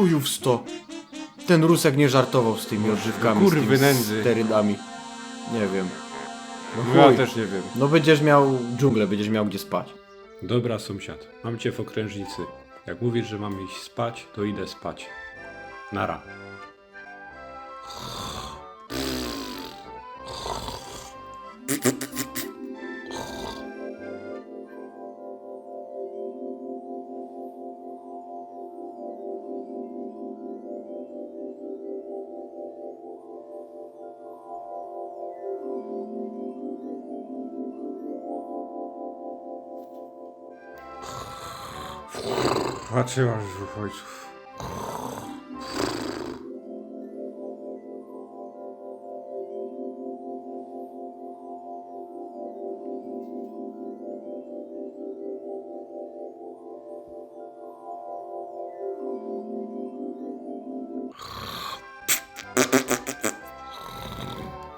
Chujów sto! Ten Rusek nie żartował z tymi odżywkami, kurwy z tymi nędzy. sterydami. Nie wiem. No Ja chuj. też nie wiem. No będziesz miał dżunglę, będziesz miał gdzie spać. Dobra, sąsiad. Mam cię w okrężnicy. Jak mówisz, że mam iść spać, to idę spać. Nara. Patrzyłaś w ojców.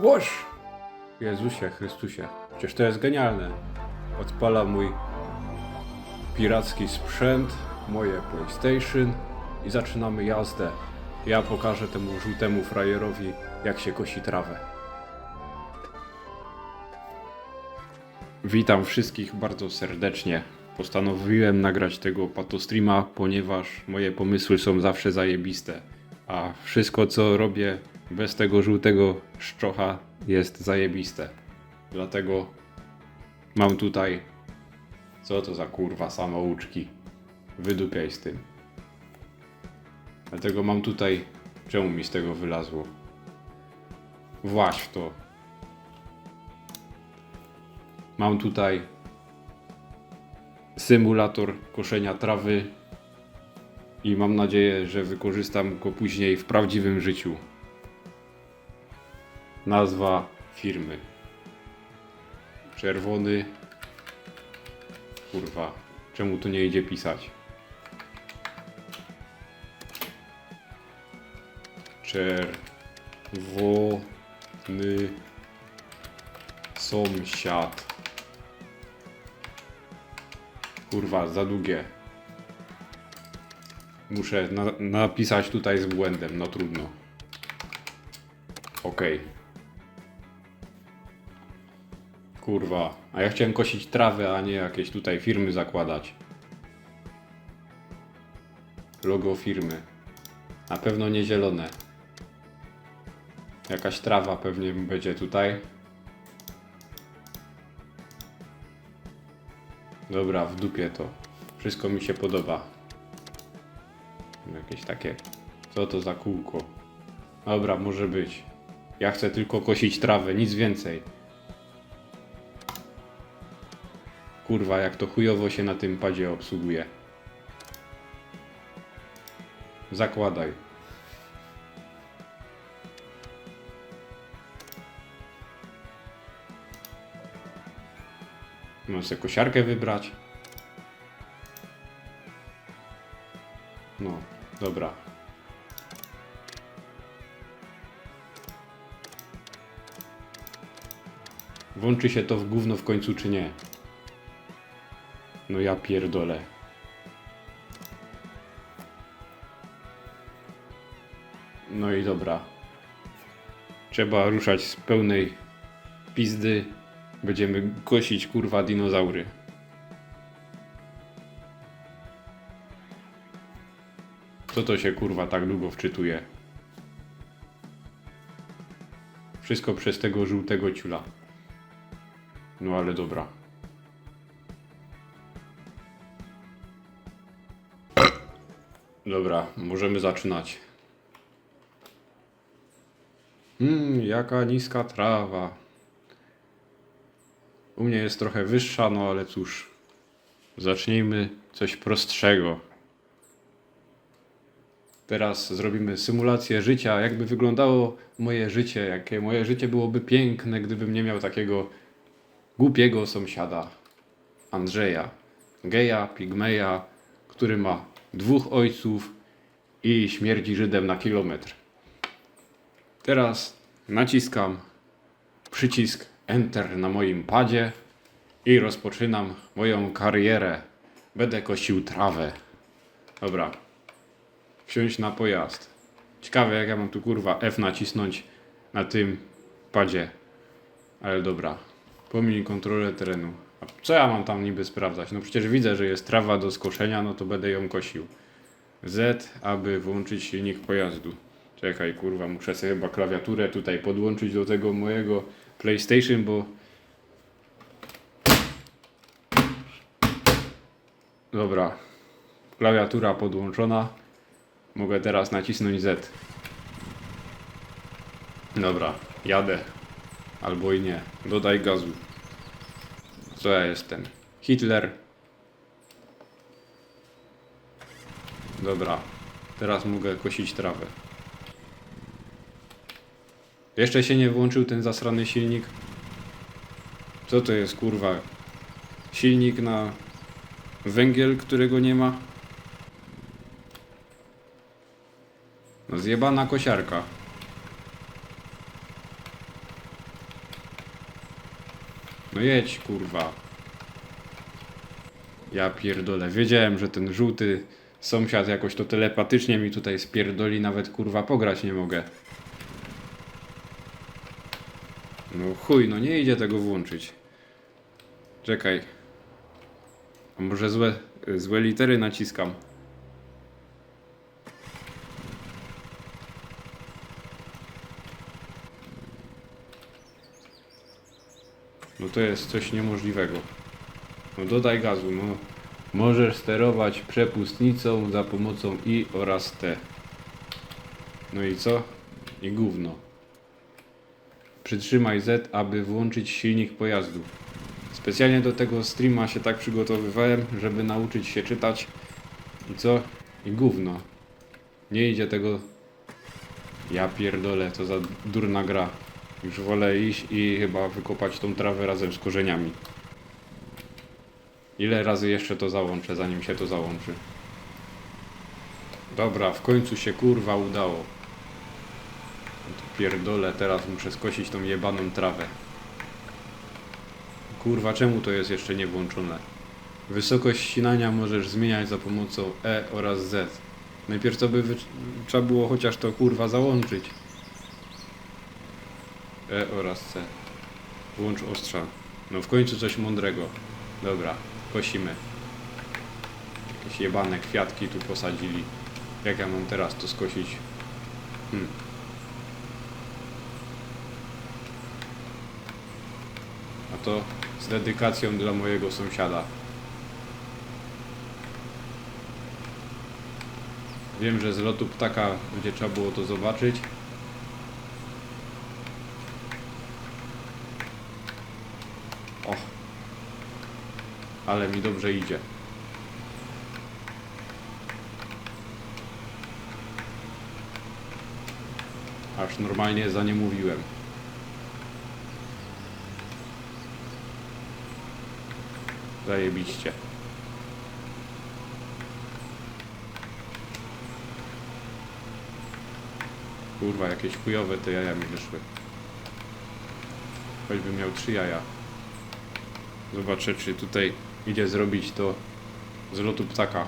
Łoż! Jezusie Chrystusie, przecież to jest genialne. Odpala mój piracki sprzęt, moje PlayStation i zaczynamy jazdę. Ja pokażę temu żółtemu frajerowi, jak się kosi trawę. Witam wszystkich bardzo serdecznie. Postanowiłem nagrać tego patostreama, ponieważ moje pomysły są zawsze zajebiste. A wszystko co robię bez tego żółtego szczocha jest zajebiste. Dlatego mam tutaj co to za kurwa samouczki? Wydupiaj z tym. Dlatego mam tutaj. Czemu mi z tego wylazło? Właś w to. Mam tutaj symulator koszenia trawy i mam nadzieję, że wykorzystam go później w prawdziwym życiu. Nazwa firmy. Czerwony Kurwa, czemu tu nie idzie pisać? Czerwony sąsiad. Kurwa, za długie. Muszę na napisać tutaj z błędem, no trudno. Okej. Kurwa, a ja chciałem kosić trawę, a nie jakieś tutaj firmy zakładać. Logo firmy. Na pewno nie zielone. Jakaś trawa pewnie będzie tutaj. Dobra, w dupie to. Wszystko mi się podoba. Jakieś takie. Co to za kółko? Dobra, może być. Ja chcę tylko kosić trawę, nic więcej. Kurwa, jak to chujowo się na tym padzie obsługuje. Zakładaj. Mam sobie kosiarkę wybrać. No, dobra. Włączy się to w gówno w końcu czy nie? No ja pierdolę. No i dobra. Trzeba ruszać z pełnej pizdy. Będziemy kosić kurwa dinozaury. Co to się kurwa tak długo wczytuje? Wszystko przez tego żółtego ciula. No ale dobra. Dobra, możemy zaczynać. Mmm, jaka niska trawa. U mnie jest trochę wyższa, no ale cóż. Zacznijmy coś prostszego. Teraz zrobimy symulację życia, jakby wyglądało moje życie, jakie moje życie byłoby piękne, gdybym nie miał takiego głupiego sąsiada. Andrzeja, geja, pigmeja, który ma dwóch ojców i śmierdzi Żydem na kilometr. Teraz naciskam przycisk Enter na moim padzie i rozpoczynam moją karierę. Będę kosił trawę. Dobra. wsiąść na pojazd. Ciekawe jak ja mam tu kurwa F nacisnąć na tym padzie. Ale dobra. Pomiń kontrolę terenu. A co ja mam tam niby sprawdzać? No przecież widzę, że jest trawa do skoszenia, no to będę ją kosił. Z, aby włączyć silnik pojazdu. Czekaj, kurwa, muszę sobie chyba klawiaturę tutaj podłączyć do tego mojego PlayStation, bo... Dobra. Klawiatura podłączona. Mogę teraz nacisnąć Z. Dobra, jadę. Albo i nie. Dodaj gazu. Co ja jestem? Hitler. Dobra. Teraz mogę kosić trawę. Jeszcze się nie włączył ten zasrany silnik. Co to jest kurwa? Silnik na węgiel, którego nie ma? No zjebana kosiarka. No jedź, kurwa. Ja pierdolę. Wiedziałem, że ten żółty sąsiad jakoś to telepatycznie mi tutaj spierdoli, nawet kurwa pograć nie mogę. No chuj, no nie idzie tego włączyć. Czekaj. A może złe, złe litery naciskam? No to jest coś niemożliwego. No dodaj gazu, no. Możesz sterować przepustnicą za pomocą I oraz T. No i co? I gówno. Przytrzymaj Z, aby włączyć silnik pojazdu. Specjalnie do tego streama się tak przygotowywałem, żeby nauczyć się czytać. I co? I gówno. Nie idzie tego... Ja pierdolę, to za durna gra. Już wolę iść i chyba wykopać tą trawę razem z korzeniami. Ile razy jeszcze to załączę, zanim się to załączy? Dobra, w końcu się kurwa udało. Pierdolę, teraz muszę skosić tą jebaną trawę. Kurwa, czemu to jest jeszcze nie włączone? Wysokość ścinania możesz zmieniać za pomocą E oraz Z. Najpierw to by trzeba było chociaż to kurwa załączyć. E oraz C. Włącz ostrza. No w końcu coś mądrego. Dobra, kosimy. Jakieś jebane kwiatki tu posadzili. Jak ja mam teraz to skosić? Hmm. A to z dedykacją dla mojego sąsiada. Wiem, że z lotu ptaka będzie trzeba było to zobaczyć. O. Ale mi dobrze idzie. Aż normalnie za nie mówiłem. Zajebiście. Kurwa, jakieś chujowe te jaja mi wyszły. Choćbym miał trzy jaja. Zobaczę, czy tutaj idzie zrobić to z lotu ptaka.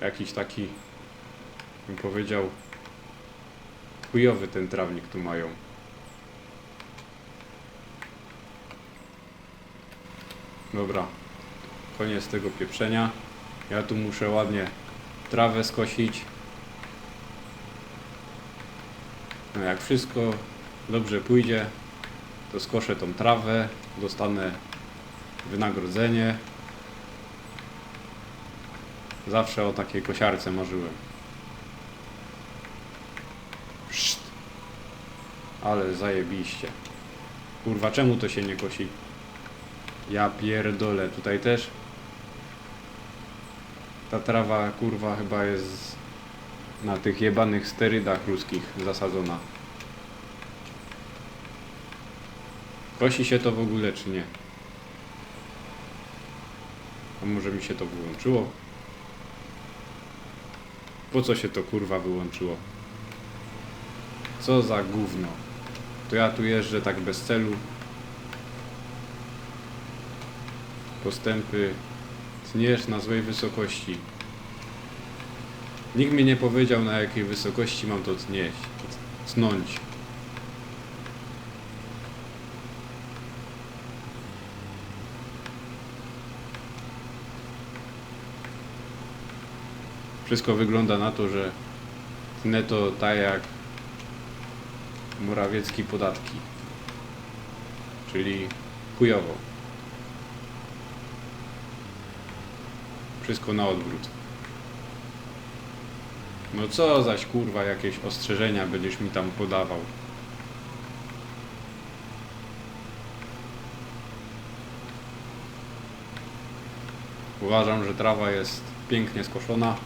Jakiś taki, bym powiedział, chujowy ten trawnik tu mają. Dobra, koniec tego pieprzenia. Ja tu muszę ładnie trawę skosić. No jak wszystko dobrze pójdzie, to skoszę tą trawę, dostanę wynagrodzenie. Zawsze o takiej kosiarce marzyłem. Pszt. Ale zajebiście. Kurwa, czemu to się nie kosi? Ja pierdolę, tutaj też ta trawa kurwa chyba jest na tych jebanych sterydach ruskich zasadzona. Kosi się to w ogóle czy nie? A może mi się to wyłączyło? Po co się to kurwa wyłączyło? Co za gówno? To ja tu jeżdżę tak bez celu. Postępy Tniesz na złej wysokości. Nikt mi nie powiedział na jakiej wysokości mam to tnieść. Tnąć. Wszystko wygląda na to, że tnę to tak jak Morawiecki podatki. Czyli chujowo. Wszystko na odwrót. No co zaś kurwa jakieś ostrzeżenia będziesz mi tam podawał. Uważam, że trawa jest pięknie skoszona.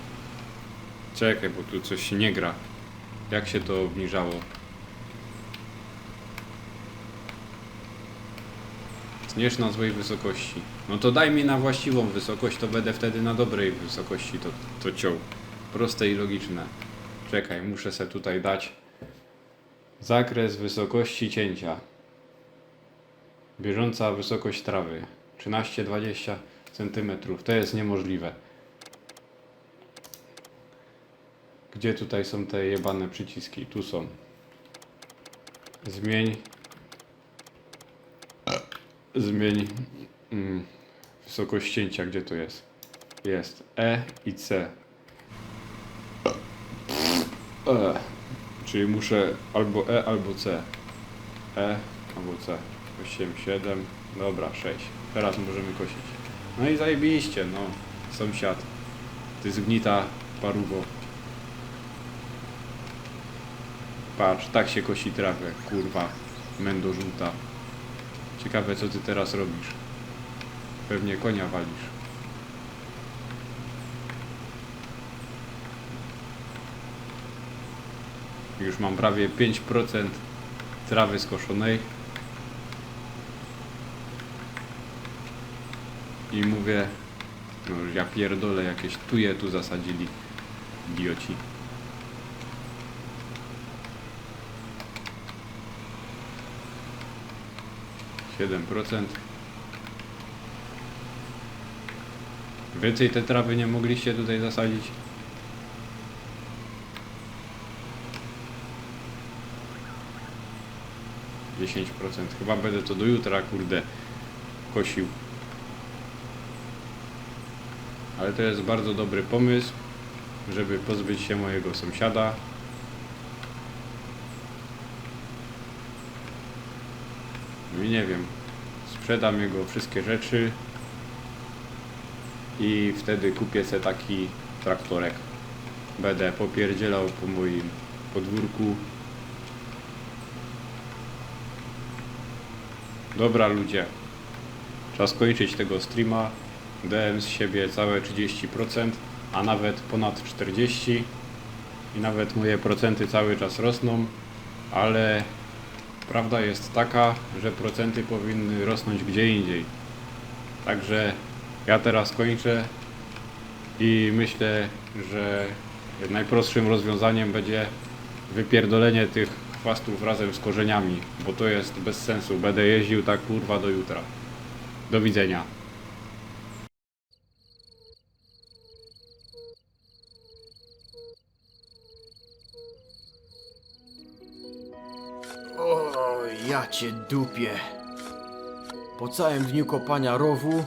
Czekaj, bo tu coś się nie gra. Jak się to obniżało? Tniesz na złej wysokości. No to daj mi na właściwą wysokość, to będę wtedy na dobrej wysokości to, to ciął. Proste i logiczne. Czekaj, muszę se tutaj dać zakres wysokości cięcia. Bieżąca wysokość trawy 13-20 cm. To jest niemożliwe. Gdzie tutaj są te jebane przyciski? Tu są. Zmień. Zmień mm, wysokość cięcia. Gdzie to jest? Jest E i C. E. Czyli muszę albo E, albo C. E albo C. 8, 7. Dobra, 6. Teraz możemy kosić. No i zajebiście, no. Sąsiad. Ty zgnita paruwo. Patrz, tak się kosi trawę, kurwa. Mendo żółta. Ciekawe co ty teraz robisz. Pewnie konia walisz. Już mam prawie 5% trawy skoszonej. I mówię, no ja pierdolę, jakieś tuje tu zasadzili. Idioci. Siedem procent. Więcej te trawy nie mogliście tutaj zasadzić? Dziesięć procent. Chyba będę to do jutra, kurde, kosił. Ale to jest bardzo dobry pomysł, żeby pozbyć się mojego sąsiada. I nie wiem, sprzedam jego wszystkie rzeczy i wtedy kupię sobie taki traktorek. Będę popierdzielał po moim podwórku. Dobra ludzie, czas kończyć tego streama. Dałem z siebie całe 30%, a nawet ponad 40% i nawet moje procenty cały czas rosną, ale prawda jest taka, że procenty powinny rosnąć gdzie indziej. Także ja teraz kończę i myślę, że najprostszym rozwiązaniem będzie wypierdolenie tych chwastów razem z korzeniami, bo to jest bez sensu. Będę jeździł tak kurwa do jutra. Do widzenia. Ja cię dupię. Po całym dniu kopania rowu.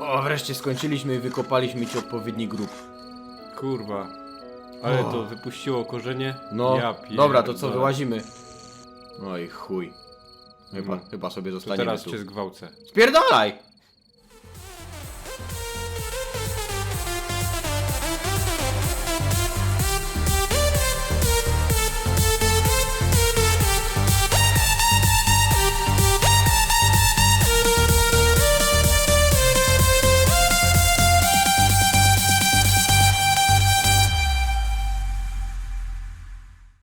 O, wreszcie skończyliśmy i wykopaliśmy ci odpowiedni grób. Kurwa. Ale O. to wypuściło korzenie? No, ja dobra, to co, wyłazimy. No i chuj. Chyba, No. chyba sobie To zostaniemy teraz tu. cię zgwałcę. Spierdalaj!